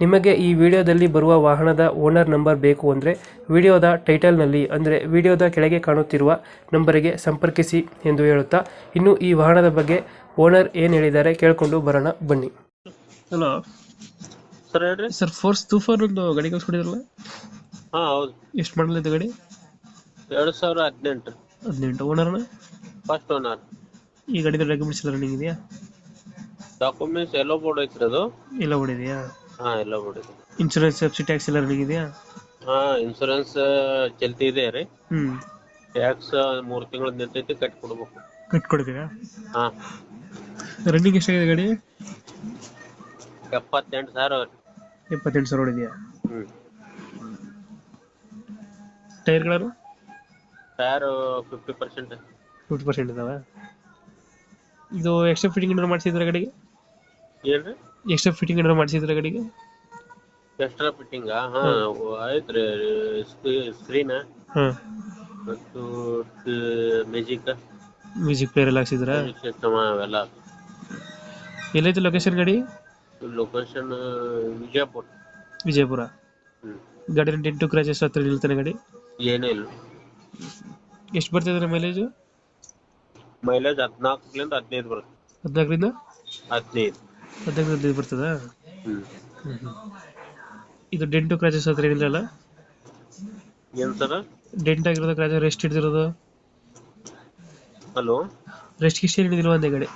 ನಿಮಗೆ ಈ ವಿಡಿಯೋದಲ್ಲಿ ಬರುವ ವಾಹನದ ಓನರ್ ನಂಬರ್ ಬೇಕು ಅಂದರೆ ವಿಡಿಯೋದ ಟೈಟಲ್ನಲ್ಲಿ ಅಂದರೆ ವಿಡಿಯೋದ ಕೆಳಗೆ ಕಾಣುತ್ತಿರುವ ನಂಬರಿಗೆ ಸಂಪರ್ಕಿಸಿ ಎಂದು ಹೇಳುತ್ತಾ ಇನ್ನು ಈ ವಾಹನದ ಬಗ್ಗೆ ಓನರ್ ಏನು ಹೇಳಿದ್ದಾರೆ ಕೇಳಿಕೊಂಡು ಬರೋಣ ಬನ್ನಿ. ಹಲೋ. ಸರ್ ಹೇಳ್ರಿ. ಸರ್ ಫೋರ್ಸ್ ತೂಫಾನ್ ಒಂದು ಗಾಡಿ ಕಳ್ಸ್ಕೊಂಡಿದ್ರಲ್ಲ ಹಾಂ ಹೌದು. ಎಷ್ಟು ಮಾಡಲ್ ಇದೆ ಗಾಡಿ? ಎರಡು ಸಾವಿರ ಹದಿನೆಂಟು. ಹದಿನೆಂಟು. ಓನರ್ನ ಫಸ್ಟ್ ಓನರ್ ಈ ಗಾಡಿದ ಡಾಕ್ಯುಮೆಂಟ್ಸ್ ಎಲ್ಲ ರನ್ನಿಂಗ್ ಇದೆಯಾ? ಡಾಕ್ಯುಮೆಂಟ್ಸ್ ಎಲ್ಲೋ ಬೋರ್ಡ್ ಐತ್ರಿ ಅದು. ಎಲ್ಲ ಓಡಿದೆಯಾ ಹಾ ಎಲ್ಲ ಐತಿ ಇನ್ಶೂರೆನ್ಸ್ ಸಬ್ಸಿಡಿ ಟ್ಯಾಕ್ಸ್ ಎಲ್ಲ ರೆಡಿ ಇದೆಯಾ? ಹಾ ಇನ್ಶೂರೆನ್ಸ್ ಚಲ್ತಿ ಇದೆ ರೀ. ಹ್ಞೂ ಟ್ಯಾಕ್ಸ್ ಮೂರ್ ತಿಂಗಳ ನಿಂತೈತಿ ಕಟ್ ಕೊಡ್ಬೇಕು. ಕಟ್ಕೊಡ್ತೀರಾ ಹಾ. ರನ್ನಿಂಗ್ ಎಷ್ಟಾಗಿದೆ ಗಾಡಿ? ಎಪ್ಪತ್ತೆಂಟು ಸಾವಿರ ರೀ ಎಪ್ಪತ್ತೆಂಟು ಸಾವಿರ ಹೊಡಿದೆಯಾ? ಹ್ಮ್. ಟೈರ್ಗಳು tyre fifty percent fifty percent ಇದಾವೆ? ಇದು ಎಕ್ಸ್ಟ್ರಾ ಫಿಟ್ಟಿಂಗ್ ಏನಾದ್ರು ಮಾಡಿಸಿದ್ರೆ ಗಾಡಿಗೆ? ಏನ್ರಿ? ಎಕ್ಸ್ಟ್ರಾ ಫಿಟ್ಟಿಂಗ್ ಏನಾರ ಮಾಡಿಸಿದ್ರೆ ಗಾಡಿಗೆ? ಎಕ್ಸ್ಟ್ರಾ ಫಿಟ್ಟಿಂಗ್ ಹಾ ಐತ್ರಿ ಸ್ಕ್ರೀನ್ ಹಾಂ. ಮತ್ತು ಮ್ಯೂಸಿಕ್ ಮ್ಯೂಸಿಕ್ ಪ್ಲೇಯರ್ ಎಲ್ಲ ಹಾಕ್ಸಿದ್ರ? ಸಿಸ್ಟಮ್ ಅವೆಲ್ಲ ಎಲ್ಲೈತೆ ಲೊಕೇಶನ್ ಗಾಡಿ? ಲೊಕೇಶನ್ ವಿಜಯಪುರ. ವಿಜಯಪುರ. ಹ್ಮ್. ಗಾಡಿ ಟು ಕ್ರಾಚಸ್ ಹತ್ರ ನಿಲ್ತಾನೆ ಗಾಡಿ? ಏನೂ ಇಲ್ಲ. ಎಷ್ಟು ಬರ್ತಿದ್ರೆ ಮೈಲೇಜ್ ಮೈಲೇಜ್ ಹದಿನಾಲ್ಕರಿಂದ ಹದಿನೈದು ಬರುತ್ತೆ. ಹದಿನಾಲ್ಕರಿಂದ? ಹದಿನೈದು. ಹದಿನಾಲ್ಕು ಬರ್ತದ? ಬರ್ತದಾ ಇದು ಡೆಂಟು ಕ್ರಾಚಸ್ ಹತ್ರ ಏನಿಲ್ಲ ಏನ್ ಸರ್? ಡೆಂಟ್ ಆಗಿರೋದು ಕ್ರಾಚ್ ರೆಸ್ಟ್ ಹಿಡಿದಿರೋದು? ಹಲೋ? ರೆಸ್ಟ್ ಗಿಸ್ಟ್ ಏನು ಹಿಡಿದಿಲ್ವ ಒಂದೇ ಗಾಡಿ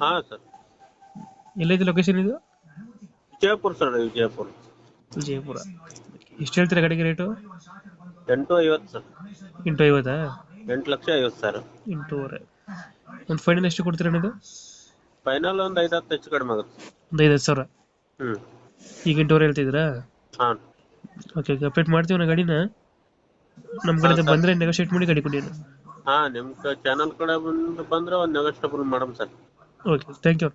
ಹಾ ಸರ್. ಎಲ್ಲೈತೆ ಲೊಕೇಶನ್ ಇದು? ವಿಜಯಪುರ ಸರ್ ವಿಜಯಪುರ. ವಿಜಯಪುರ. ಎಷ್ಟು ಹೇಳ್ತೀರಾ ಗಾಡಿಗೆ ರೇಟು ಎಂಟು ಐವತ್ತು ಸರ್. ಎಂಟು ಐವತ್ತಾ? ಎಂಟು ಲಕ್ಷ ಐವತ್ತು ಸರ್ ಎಂಟೂವರೆ. ಒಂದು ಫೈನಲ್ ಎಷ್ಟು ಕೊಡ್ತೀರಾ ಇದು ಫೈನಲ್ ಒಂದ್ ಐದ್ ಹತ್ತು ಹೆಚ್ಚು ಕಡಿಮೆ ಆಗುತ್ತೆ. ಒಂದು ಐದು ಸಾವಿರ? ಹ್ಮ್. ಈಗ ಎಂಟೂವರೆ ಹೇಳ್ತಿದ್ದೀರಾ? ಹಾ. ಓಕೆ ಓಕೆ ಅಪ್ಡೇಟ್ ಮಾಡ್ತೀವಿ ನಾ ಗಾಡಿನ. ನಮ್ಮ ಕಡೆ ಬಂದ್ರೆ ನೆಗೋಷಿಯೇಟ್ ಮಾಡಿ ಗಾಡಿ ಕೊಡಿ ಹಾ ನಿಮ್ ಚಾನಲ್ ಕಡೆ ಬಂದು ಬಂದ್ರೆ ಒಂದು negotiable madam sir. Okay thank you